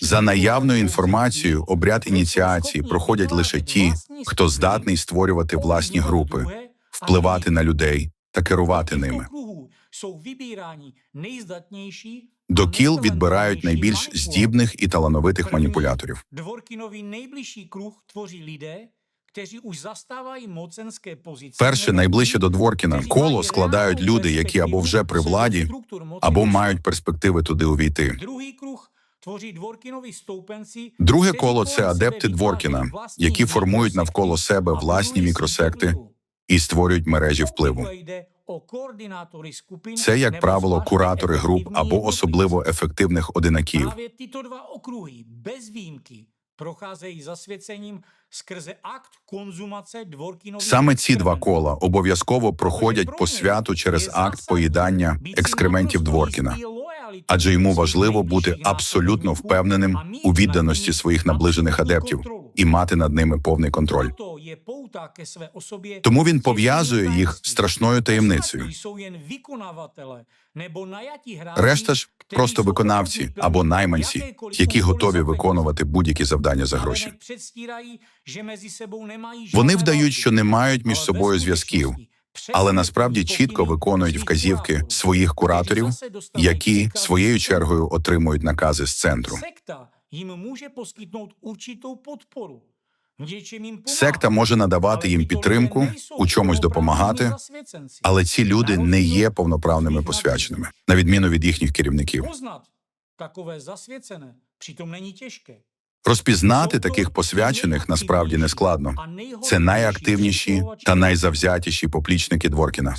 За наявною інформацією, обряд ініціації проходять лише ті, хто здатний створювати власні групи, впливати на людей та керувати ними. До кіл відбирають найбільш здібних і талановитих маніпуляторів. Перше, найближче до Дворкіна, коло складають люди, які або вже при владі, або мають перспективи туди увійти. Творять Дворкінові стовпенці. Друге коло це адепти Дворкіна, які формують навколо себе власні мікросекти і створюють мережі впливу. Це, як правило, куратори груп або особливо ефективних одинаків. Procházejí zasvěcením skrze akt konzumace Dvorkinových Саме ці два кола обов'язково проходять по святу через акт поїдання екскрементів Дворкіна, адже йому важливо бути абсолютно впевненим у відданості своїх наближених адептів і мати над ними повний контроль. Тому він пов'язує їх страшною таємницею. Решта ж просто виконавці або найманці, які готові виконувати будь-які завдання за гроші. Вони вдають, що не мають між собою зв'язків, але насправді чітко виконують вказівки своїх кураторів, які своєю чергою отримують накази з центру. Секта їм може надавати їм підтримку, у чомусь допомагати, але ці люди не є повноправними посвяченими, на відміну від їхніх керівників. Takové zasvěcené přitom není těžké. Розпізнати таких посвячених насправді не складно. Це найактивніші та найзавзятіші поплічники Дворкіна.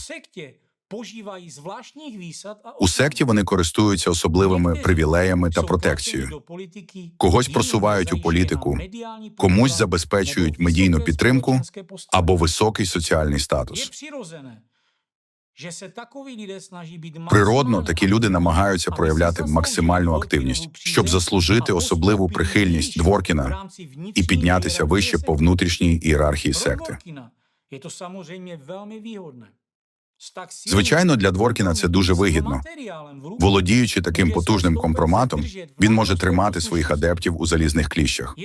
У секті вони користуються особливими привілеями та протекцією. Когось просувають у політику, комусь забезпечують медійну підтримку або високий соціальний статус. Природно, такі люди намагаються проявляти максимальну активність, щоб заслужити особливу прихильність Дворкіна і піднятися вище по внутрішній ієрархії секти. Звичайно, для Дворкіна це дуже вигідно. Володіючи таким потужним компроматом, він може тримати своїх адептів у залізних кліщах.